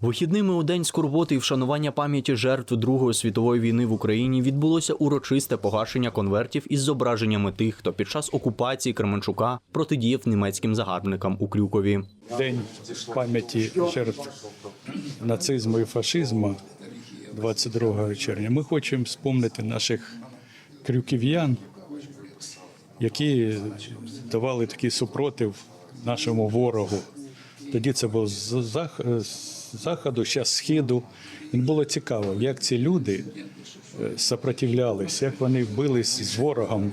Вихідними у день скорботи і вшанування пам'яті жертв Другої світової війни в Україні відбулося урочисте погашення конвертів із зображеннями тих, хто під час окупації Кременчука протидіяв німецьким загарбникам у Крюкові. День пам'яті жертв нацизму і фашизму 22 червня. Ми хочемо спомнити наших крюків'ян, які давали такий супротив нашому ворогу. Тоді це з зах- заходу, зараз східу. І було цікаво, як ці люди е, сопротивлялись, як вони бились з ворогом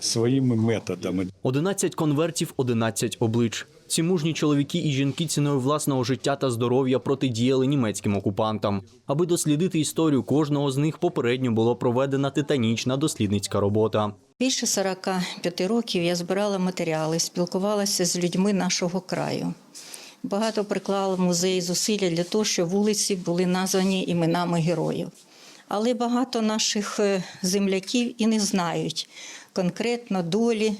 своїми методами. 11 конвертів, 11 облич. Ці мужні чоловіки і жінки ціною власного життя та здоров'я протидіяли німецьким окупантам. Аби дослідити історію кожного з них, попередньо було проведена титанічна дослідницька робота. Більше 45 років я збирала матеріали, спілкувалася з людьми нашого краю. Багато приклала в музей зусилля для того, щоб вулиці були названі іменами героїв. Але багато наших е, земляків і не знають конкретно долі,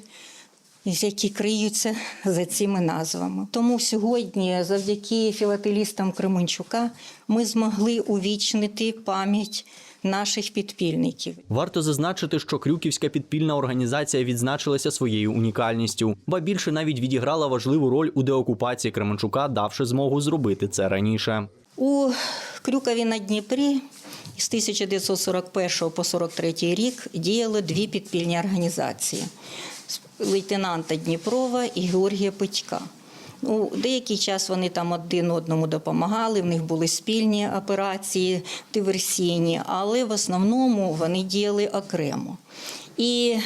які криються за цими назвами. Тому сьогодні, завдяки філателістам Кременчука, ми змогли увічнити пам'ять наших підпільників. Варто зазначити, що Крюківська підпільна організація відзначилася своєю унікальністю, ба більше навіть відіграла важливу роль у деокупації Кременчука, давши змогу зробити це раніше. У Крюкові на Дніпрі з 1941 по 43 рік діяли дві підпільні організації лейтенанта Дніпрова і Георгія Петька. Ну, деякий час вони там один одному допомагали, в них були спільні операції диверсійні, але в основному вони діяли окремо. І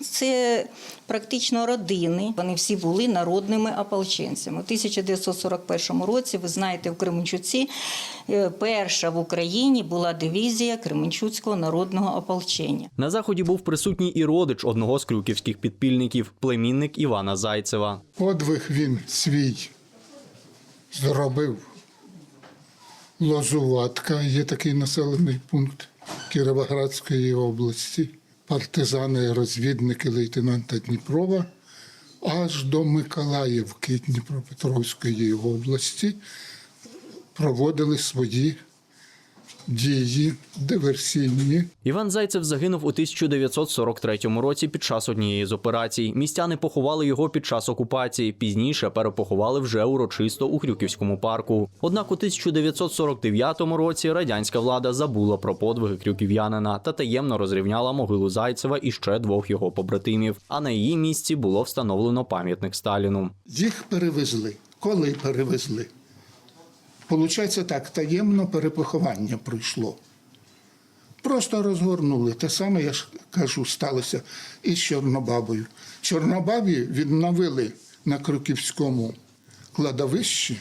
це практично родини. Вони всі були народними ополченцями. У 1941 році, ви знаєте, в Кременчуці е, перша в Україні була дивізія Кременчуцького народного ополчення. На заході був присутній і родич одного з крюківських підпільників, племінник Івана Зайцева. Подвиг він свій зробив. Лозуватка є такий населений пункт Кіровоградської області. Партизани, розвідники лейтенанта Дніпрова аж до Миколаївки Дніпропетровської області проводили свої дії диверсійні. Іван Зайцев загинув у 1943 році під час однієї з операцій. Містяни поховали його під час окупації. Пізніше перепоховали вже урочисто у Крюківському парку. Однак у 1949 році радянська влада забула про подвиги крюків'янина та таємно розрівняла могилу Зайцева і ще двох його побратимів. А на її місці було встановлено пам'ятник Сталіну. Їх перевезли. Коли перевезли? Получається так, таємно перепоховання пройшло. Просто розгорнули. Те саме, я ж кажу, сталося і з Чорнобабою. Чорнобабі відновили на Кроківському кладовищі,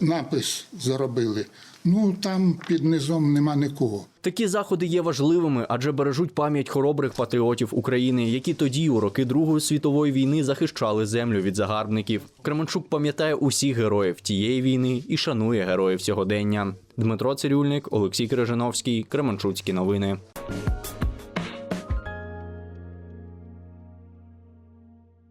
напис заробили. Ну там під низом нема нікого. Такі заходи є важливими, адже бережуть пам'ять хоробрих патріотів України, які тоді, у роки Другої світової війни, захищали землю від загарбників. Кременчук пам'ятає усіх героїв тієї війни і шанує героїв сьогодення. Дмитро Цирюльник, Олексій Крижановський, Кременчуцькі новини.